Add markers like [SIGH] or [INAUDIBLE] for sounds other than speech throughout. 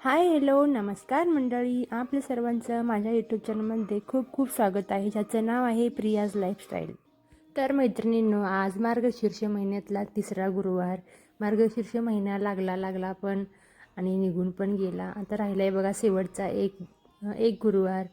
Hi hello नमस्कार मंडळी. आपल्या सर्वांचं माझ्या यूट्यूब चॅनलमध्ये खूप खूप स्वागत आहे. ज्याचं नाव आहे प्रियाज लाईफस्टाईल तर मैत्रिणींनो आज मार्गशीर्ष महिन्यातला तिसरा गुरुवार. मार्गशीर्ष महिना लागला लागला पण आणि निघून पण गेला. आता राहिला आहे बघा शेवटचा एक एक गुरुवार.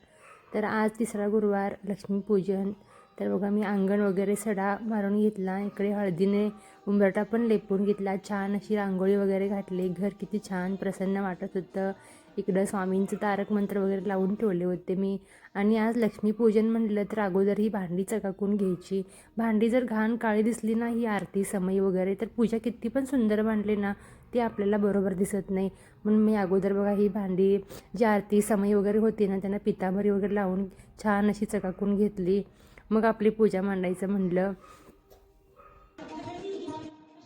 तर आज तिसरा गुरुवार लक्ष्मीपूजन. तर बघा मी अंगण वगैरे सडा मारून घेतला. इकडे हळदीने उंबरटा पण लेपून घेतला. छान अशी रांगोळी वगैरे घातली. घर किती छान प्रसन्न वाटत होतं. इकडं स्वामींचं तारक मंत्र वगैरे लावून ठेवले होते मी. आणि आज लक्ष्मीपूजन म्हटलं तर अगोदर ही भांडी चकाकून घ्यायची. भांडी जर घाण काळी दिसली ना ही आरती समय वगैरे तर पूजा किती पण सुंदर मांडली ना ती आपल्याला बरोबर दिसत नाही. म्हणून मी अगोदर बघा ही भांडी जी आरती समय वगैरे होती ना त्यांना पितांबरी वगैरे लावून छान अशी चकाकून घेतली. मग आपली पूजा मांडायचं म्हणलं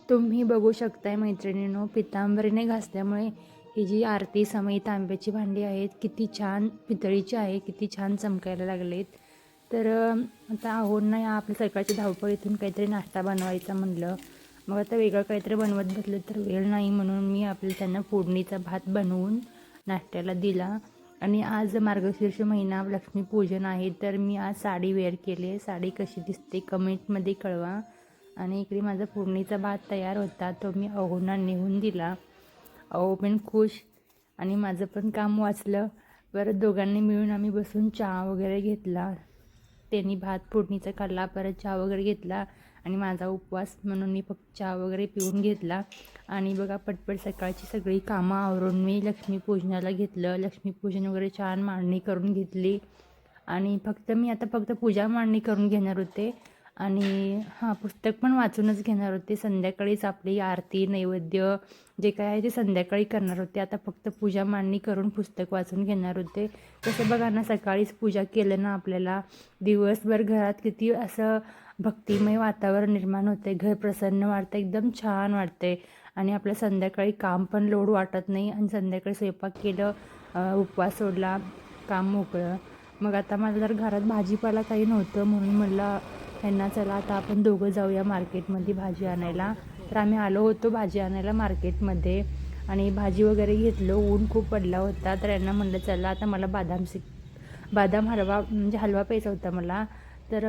तुम्ही बघू शकताय मैत्रिणींनो पितांबरीने घासल्यामुळे ही जी आरती समय तांब्याची भांडी आहेत किती छान पितळीची आहे किती छान चमकायला लागलेत. तर आता आहोंना या आपल्या सकाळची धावपळ इथून काहीतरी नाश्ता बनवायचा म्हणलं मग आता वेगळं काहीतरी बनवत बसलं तर वेळ नाही म्हणून मी आपल्या त्यांना फोडणीचा भात बनवून नाश्त्याला दिला. आणि आज मार्गशीर्ष महिना लक्ष्मीपूजन आहे तर मी आज साडी वेअर केली आहे. साडी कशी दिसते कमेंटमध्ये कळवा. आणि इकडे माझा फोडणीचा भात तयार होता तो मी अहोना नेऊन दिला. अहो पण खुश. आणि माझं पण काम वाचलं. परत दोघांनी मिळून आम्ही बसून चहा वगैरे घेतला. त्यांनी भात फोडणीचा खाल्ला परत चहा वगैरे घेतला. आणि माझा उपवास म्हणून मी फक्त चहा वगैरे पिऊन घेतला. आणि बघा पटपट सकाळची सगळी कामं आवरून मी लक्ष्मीपूजनाला घेतलं. लक्ष्मीपूजन वगैरे छान मांडणी करून घेतली. आणि फक्त मी आता फक्त पूजा मांडणी करून घेणार होते. आणि हां पुस्तक पण वाचूनच घेणार होते. संध्याकाळीच आपली आरती नैवेद्य जे काय आहे ते संध्याकाळी करणार होते. आता फक्त पूजा मांडणी करून पुस्तक वाचून घेणार होते. तसं बघा ना सकाळीच पूजा केलं ना आपल्याला. दिवसभर घरात किती असं भक्तिमय वातावरण निर्माण होते घर प्रसन्न वाटतं एकदम छान वाटते आणि आपल्या संध्याकाळी काम पण लोड वाटत नाही. आणि संध्याकाळी स्वयंपाक केलं उपवास सोडला काम मोकळं. मग आता मला जर घरात भाजीपाला काही नव्हतं म्हणून मला त्यांना चला आता आपण दोघं जाऊया मार्केटमध्ये भाजी आणायला. तर आम्ही आलो होतो भाजी आणायला मार्केटमध्ये. आणि भाजी वगैरे घेतलं ऊन खूप पडला होता. तर यांना म्हणलं चला आता मला बादाम सिक बादाम हलवा म्हणजे हलवा प्यायचा होता मला. तर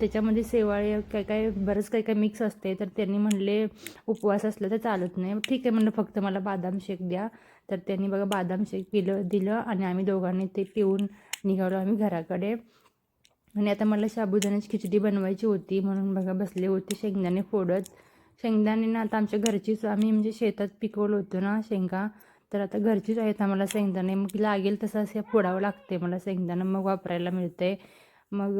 त्याच्यामध्ये शेवाळे काय काय बरंच काय काय मिक्स असते. तर त्यांनी म्हणले उपवास असलं तर चालत नाही. ठीक आहे म्हणलं फक्त मला बादाम शेक द्या. तर त्यांनी बघा बादाम शेक पिलं दिलं. आणि आम्ही दोघांनी ते पिऊन निघालो आम्ही घराकडे. आणि आता मला साबुदाण्याची खिचडी बनवायची होती म्हणून बघा बसले होते शेंगदाणे फोडत. शेंगदाणे ना आता आमच्या घरचीच आम्ही म्हणजे शेतात पिकवलं होतं ना शेंगा. तर आता घरचीच आहेत आम्हाला शेंगदाणे. मग लागेल तसं असं फोडावं लागते मला शेंगदाणं मग वापरायला मिळते मग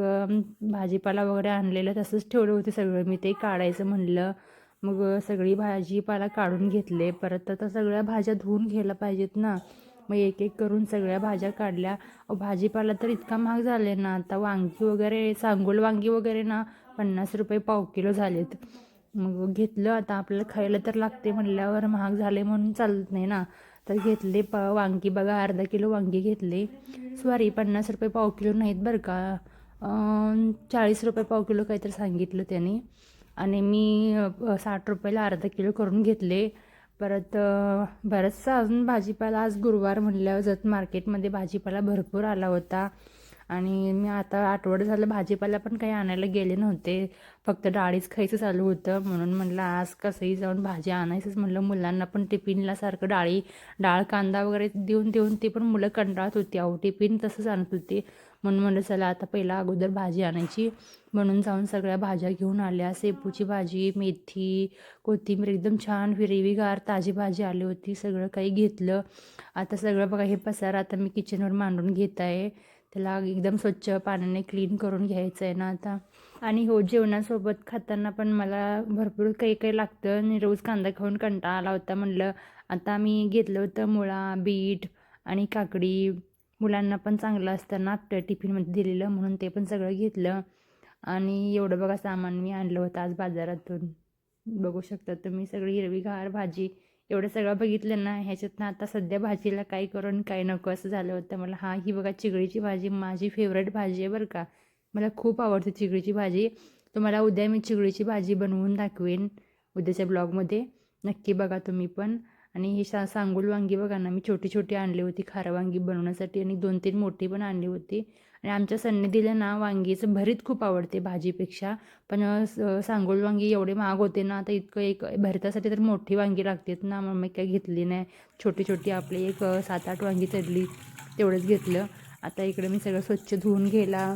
भाजीपाला वगैरे आणलेलं तसंच ठेवलं होते सगळं. मी ते काढायचं म्हणलं. मग सगळी भाजीपाला काढून घेतले. परत आता सगळ्या भाज्या धुवून घ्यायला पाहिजेत ना. मग एक एक करून सगळ्या भाज्या काढल्या. भाजीपाला तर इतका महाग झाले ना. आता वांगी वगैरे सांगोल वांगी वगैरे ना पन्नास रुपये पाव किलो झालेत. मग घेतलं आता आपल्याला खायला तर लागते म्हणल्यावर महाग झाले म्हणून चालत नाही ना. तर घेतले प वांगी बघा अर्धा किलो वांगी घेतले. सॉरी पन्नास रुपये पाव किलो नाहीत बरं का. चाळीस रुपये पाव किलो काहीतरी सांगितलं त्याने. आणि मी साठ रुपयाला अर्धा किलो करून घेतले. परत बराचसा अजून भाजीपाला आज गुरुवार म्हणल्यावर जत मार्केटमध्ये भाजीपाला भरपूर आला होता. आणि मी आता आठवडं झालं भाजीपाला पण काही आणायला गेले नव्हते. फक्त डाळीच खायचं चालू होतं. म्हणून म्हणलं आज कसंही जाऊन भाजी आणायचंच म्हणलं. मुलांना पण टिफिनला सारखं डाळी डाळ कांदा वगैरे देऊन देऊन ते पण मुलं कंटाळत होती. अहो टिफिन तसंच आणत होती. म्हणून म्हणलं चला आता पहिला अगोदर भाजी आणायची. म्हणून जाऊन सगळ्या भाज्या घेऊन आल्या. शेपूची भाजी मेथी कोथिंबीर एकदम छान हिरवीगार ताजी भाजी आली होती. सगळं काही घेतलं. आता सगळं बघा हे पसार आता मी किचनवर मांडून घेत आहे. त्याला एकदम स्वच्छ पाण्याने क्लीन करून घ्यायचं आहे ना आता. आणि हो जेवणासोबत खाताना पण मला भरपूर काही काही लागतं. आणि रोज कांदा खाऊन कंटाळा आला होता. म्हणलं आता मी घेतलं होतं मुळा बीट आणि काकडी. मुलांना पण चांगलं असताना टिफिनमध्ये दिलेलं म्हणून ते पण सगळं घेतलं. आणि एवढं बघा सामान मी आणलं होतं आज बाजारातून. बघू शकता तुम्ही सगळी हिरवीगार भाजी. एवढं सगळं बघितलं ना ह्याच्यातनं आता सध्या भाजीला काय करून काय नको असं झालं होतं मला. हा ही बघा चिगळीची भाजी माझी फेवरेट भाजी आहे बरं का. मला खूप आवडते चिगळीची भाजी. तुम्हाला उद्या मी चिगळीची भाजी बनवून दाखवेन उद्याच्या ब्लॉगमध्ये नक्की बघा तुम्ही पण. आणि ही सा सांगोल वांगी बघा ना मी छोटी छोटी आणली होती खारा वांगी बनवण्यासाठी आणि दोन तीन मोठी पण आणली होती. आणि आमच्या सन्नी दिल्या ना वांगीचं भरीत खूप आवडते भाजीपेक्षा. पण सांगोल वांगी एवढे महाग होते ना आता इतकं एक भरतासाठी तर मोठी वांगी लागतात ना मग मी काय घेतली नाही. छोटी छोटी आपली एक सात आठ वांगी चढली तेवढंच घेतलं. आता इकडे मी सगळं स्वच्छ धुवून घ्यायला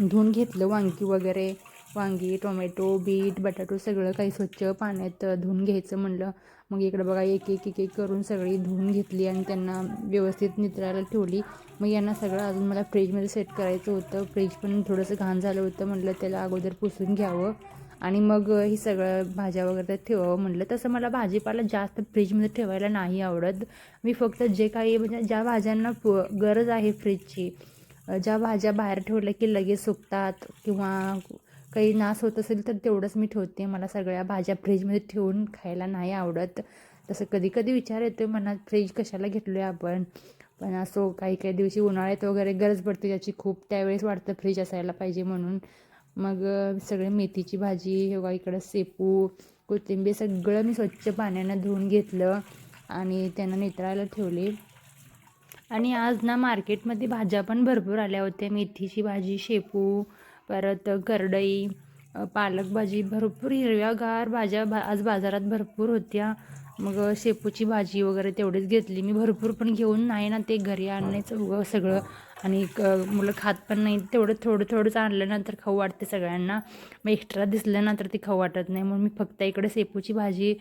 धुवून घेतलं वांगी वगैरे. वांगी टोमॅटो बीट बटाटो सगळं काही स्वच्छ पाण्यात धुवून घ्यायचं म्हणलं. मग इकडं बघा एक एक एक एक करून सगळी धुवून घेतली आणि त्यांना व्यवस्थित नित्रायला ठेवली. मग यांना सगळं अजून मला फ्रीजमध्ये सेट करायचं होतं. फ्रीज पण थोडंसं घाण झालं होतं म्हटलं त्याला अगोदर पुसून घ्यावं. आणि मग ही सगळं भाज्या वगैरे त्यात ठेवावं म्हटलं. तसं मला भाजीपाला जास्त फ्रीजमध्ये ठेवायला नाही आवडत. मी फक्त जे काही म्हणजे ज्या भाज्यांना प- गरज आहे फ्रीजची ज्या भाज्या बाहेर ठेवल्या की लगेच सुकतात किंवा काही नास होत असेल तर तेवढंच मी ठेवते. मला सगळ्या भाज्या फ्रीजमध्ये ठेवून खायला नाही आवडत. तसं कधी कधी विचार येतो मनात फ्रीज कशाला घेतलो आहे आपण? पण असो काही काही दिवशी उन्हाळ्यात वगैरे गरज पडते त्याची खूप त्यावेळेस वाटतं फ्रीज असायला पाहिजे म्हणून. मग सगळे मेथीची भाजी हे इकडं शेपू कोथिंबीर सगळं मी स्वच्छ पाण्यानं धुवून घेतलं आणि त्यांना नितळायला ठेवले. आणि आज ना मार्केटमध्ये भाज्या पण भरपूर आल्या होत्या. मेथीची भाजी शेपू परत करडई पालक भाजी भरपूर हिरव्यागार भाज्या भा आज बाजारात भरपूर होत्या. मग शेपूची भाजी वगैरे तेवढीच घेतली. मी भरपूर पण घेऊन नाही ना ते घरी आणण्याचं उगं सगळं. आणि क मुलं खात पण नाही. तेवढं थोडं थोडंच आणलं ना तर खाऊ वाटते सगळ्यांना. मग एक्स्ट्रा दिसलं ना तर खाऊ वाटत नाही. म्हणून मी फक्त इकडे शेपूची भाजी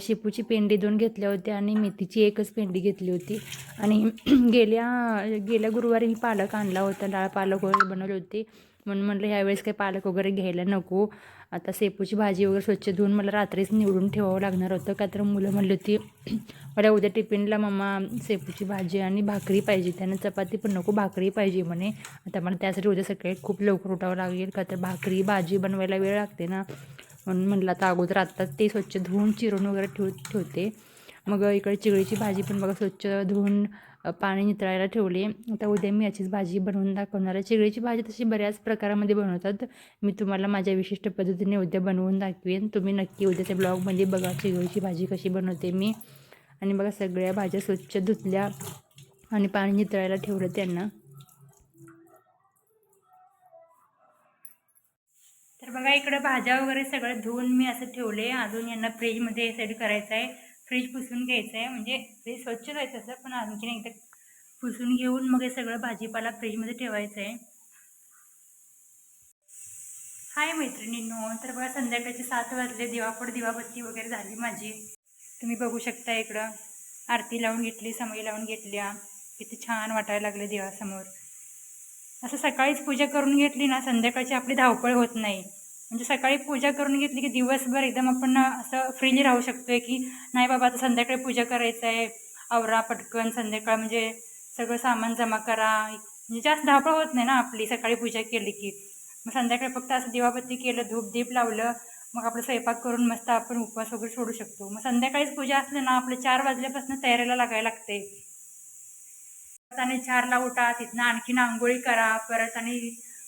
शेपूची पेंडी दोन घेतल्या होत्या आणि मेथीची एकच पेंडी घेतली होती. आणि [CLEARS THROAT] गेल्या गेल्या गुरुवारी मी पालक आणला होता. डाळ पालक वगैरे बनवले होते. म्हणून म्हटलं ह्यावेळेस काही पालक वगैरे घ्यायला नको. आता सेपूची भाजी वगैरे स्वच्छ धुवून मला रात्रीच निवडून ठेवावं लागणार होतं. का तर मुलं म्हणली होती मला उद्या टिफिनला मम्मा सेपूची भाजी आणि भाकरी पाहिजे. त्यानं चपाती पण नको भाकरी पाहिजे म्हणे. आता मला त्यासाठी उद्या सकाळी खूप लवकर उठावं लागेल. का तर भाकरी भाजी बनवायला वेळ लागते ना. म्हणून म्हटलं आता अगोदर आत्ताच ते स्वच्छ धुवून चिरून वगैरे ठेव ठेवते. मग इकडे चिगळीची भाजी पण बघा स्वच्छ धुवून पाणी नितळायला ठेवली. आता उद्या मी याचीच भाजी बनवून दाखवणार आहे. चिगळीची भाजी तशी बऱ्याच प्रकारामध्ये बनवतात. मी तुम्हाला माझ्या विशिष्ट पद्धतीने उद्या बनवून दाखवेन. तुम्ही नक्की उद्याच्या ब्लॉगमध्ये बघा चिगळीची भाजी कशी बनवते मी. आणि बघा सगळ्या भाज्या स्वच्छ धुतल्या आणि पाणी नितळायला ठेवलं त्यांना. तर बघा इकडं भाज्या वगैरे सगळं धुवून मी असं ठेवले. अजून यांना फ्रीजमध्ये सेट करायचं आहे. फ्रीज पुसून घ्यायचं आहे म्हणजे फ्रीज स्वच्छ राहायचं असं पण आणखीन एकदा पुसून घेऊन मग हे सगळं भाजीपाला फ्रीजमध्ये ठेवायचं आहे हाय मैत्रिणींनो तर बघा संध्याकाळचे सात वाजले दिवापड दिवाबत्ती वगैरे झाली माझी. तुम्ही बघू शकता इकडं. आरती लावून घेतली समई लावून घेतल्या. किती छान वाटायला लागले देवासमोर. असं सकाळीच पूजा करून घेतली ना संध्याकाळची आपली धावपळ होत नाही. म्हणजे सकाळी पूजा करून घेतली की दिवसभर एकदम आपण असं फ्रीली राहू शकतोय की नाही बाबा आता संध्याकाळी पूजा करायचं आहे आवरा पटकन संध्याकाळ म्हणजे सगळं सामान जमा करा. म्हणजे जास्त धावपळ होत नाही ना आपली सकाळी पूजा केली की. मग संध्याकाळी फक्त असं दिवाबत्ती केलं धूप दीप लावलं मग आपलं स्वयंपाक करून मस्त आपण उपवास वगैरे सोडू शकतो. मग संध्याकाळीच पूजा असली ना आपलं चार वाजल्यापासून तयारीला लागायला लागते. आणि चारला उठा तिथनं आणखीन आंघोळी करा परत आणि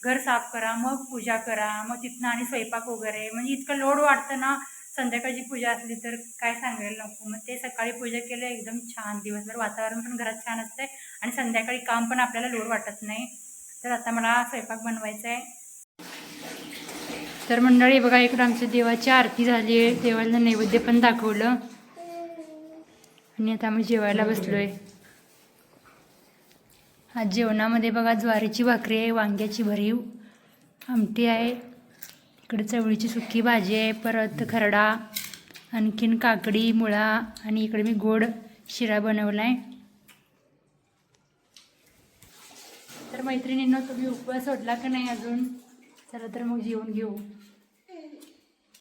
घर साफ करा मग पूजा करा मग तिथनं आणि स्वयंपाक वगैरे. म्हणजे इतकं लोड वाटतं ना संध्याकाळची पूजा असली तर काय सांगायला नको. मग ते सकाळी पूजा केलं एकदम छान दिवसभर वातावरण पण घरात छान असते आणि संध्याकाळी काम पण आपल्याला लोड वाटत नाही. तर आता मला स्वयंपाक बनवायचा आहे तर मंडळी बघा इकडं आमच्या देवाची आरती झाली आहे. देवाला नैवेद्य पण दाखवलं. आणि आता आम्ही जेवायला बसलोय. आज जेवणामध्ये बघा ज्वारीची भाकरी आहे वांग्याची भरीव आमटी आहे. इकडे चवळीची सुकी भाजी आहे परत खरडा आणखीन काकडी मुळा आणि इकडे मी गोड शिरा बनवला आहे तर मैत्रिणींना तुम्ही उपवास सोडला का नाही अजून? चला तर मग जेवण घेऊ.